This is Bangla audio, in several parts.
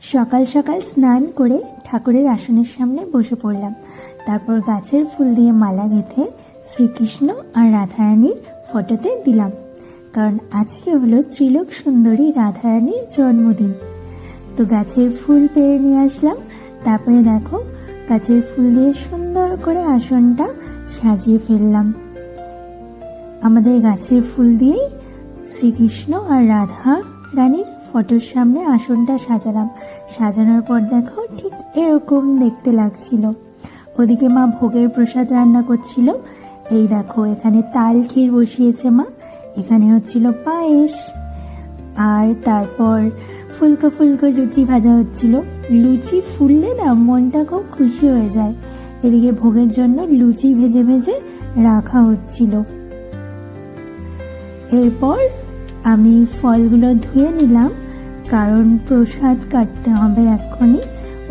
সকাল সকাল স্নান করে ঠাকুরের আসনের সামনে বসে পড়লাম। তারপর গাছের ফুল দিয়ে মালা গেঁথে শ্রীকৃষ্ণ আর রাধারানীর ফটোতে দিলাম। কারণ আজকে হলো ত্রিলোক সুন্দরী রাধারানীর জন্মদিন। তো গাছের ফুল পেরে নিয়ে আসলাম। তারপরে দেখো, গাছের ফুল দিয়ে সুন্দর করে আসনটা সাজিয়ে ফেললাম। আমাদের গাছের ফুল দিয়েই শ্রীকৃষ্ণ আর রাধা রানীর ফটোর সামনে আসনটা সাজালাম। সাজানোর পর দেখো ঠিক এরকম দেখতে লাগছিল। ওদিকে মা ভোগের প্রসাদ রান্না করছিল। এই দেখো, এখানে তাল ক্ষীর বসিয়েছে মা। এখানে হচ্ছিল পায়েস। আর তারপর ফুলকো ফুলকো লুচি ভাজা হচ্ছিল। লুচি ফুললে না মনটা খুব খুশি হয়ে যায়। এদিকে ভোগের জন্য লুচি ভেজে ভেজে রাখা হচ্ছিল। এরপর আমি ফলগুলো ধুয়ে নিলাম, কারণ প্রসাদ কাটতে হবে এক্ষুনি।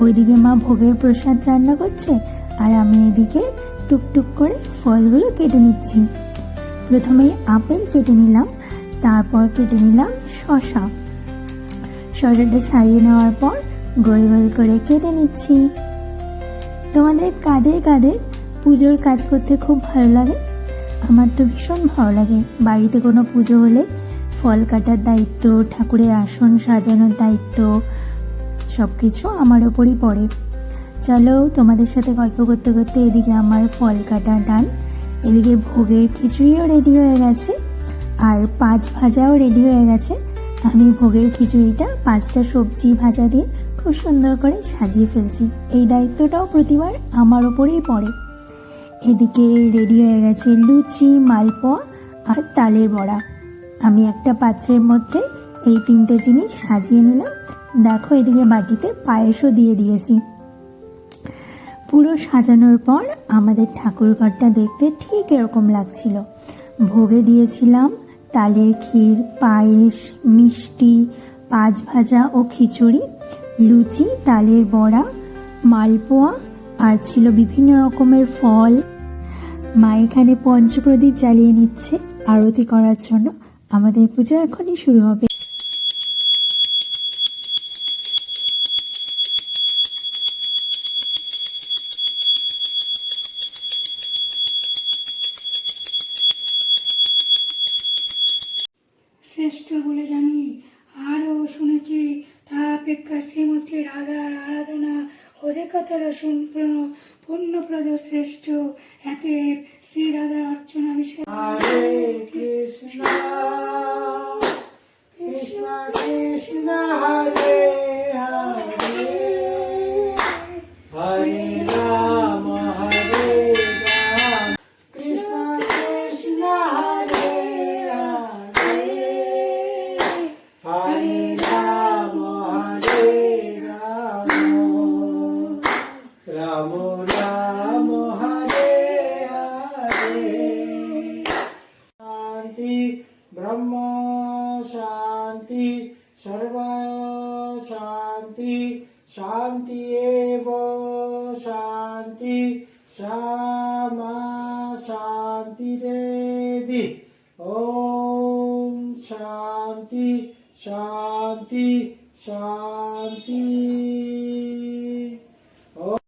ওইদিকে মা ভোগের প্রসাদ রান্না করছে, আর আমি এদিকে টুকটুক করে ফলগুলো কেটে নিচ্ছি। প্রথমেই আপেল কেটে নিলাম, তারপর কেটে নিলাম শশা শশাটা ছাড়িয়ে নেওয়ার পর গোল গোল করে কেটে নিচ্ছি। তোমাদের কাদের কাদের পুজোর কাজ করতে খুব ভালো লাগে? আমার তো ভীষণ ভালো লাগে। বাড়িতে কোনো পুজো হলে ফল কাটার দায়িত্ব, ঠাকুরের আসন সাজানোর দায়িত্ব সব কিছু আমার ওপরই পড়ে। চলো তোমাদের সাথে গল্প করতে করতে এদিকে আমার ফল কাটা ডান, এদিকে ভোগের খিচুড়িও রেডি হয়ে গেছে, আর পাঁচ ভাজাও রেডি হয়ে গেছে। আমি ভোগের খিচুড়িটা পাঁচটা সবজি ভাজা দিয়ে খুব সুন্দর করে সাজিয়ে ফেলছি। এই দায়িত্বটাও প্রতিবার আমার ওপরেই পড়ে। এদিকে রেডি হয়ে গেছে লুচি, মালপোয়া আর তালের বড়া। আমি একটা পাত্রের মধ্যে এই তিনটে জিনিস সাজিয়ে নিলাম। দেখো এদিকে বাটিতে পায়েসও দিয়ে দিয়েছি। পুরো সাজানোর পর আমাদের ঠাকুরঘরটা দেখতে ঠিক এরকম লাগছিল। ভোগে দিয়েছিলাম তালের ক্ষীর, পায়েস, মিষ্টি, পাঁচ ভাজা ও খিচুড়ি, লুচি, তালের বড়া, মালপোয়া আর ছিল বিভিন্ন রকমের ফল। মা এখানে পঞ্চপ্রদীপ জ্বালিয়ে নিচ্ছে আরতি করার জন্য। আমাদের পুজো এখনই শুরু হবে। শ্রেষ্ঠ বলে জানি, আরও শুনেছি, তা অপেক্ষা শ্রীমতী রাধার আরাধনা, অধিকতর সম্পূর্ণ, পূর্ণপ্রদ শ্রেষ্ঠ, এতে शांति सर्व शांति शांति एव शांति श्यामा शान्तिरेदि ॐ शान्ति शान्ति शान्ति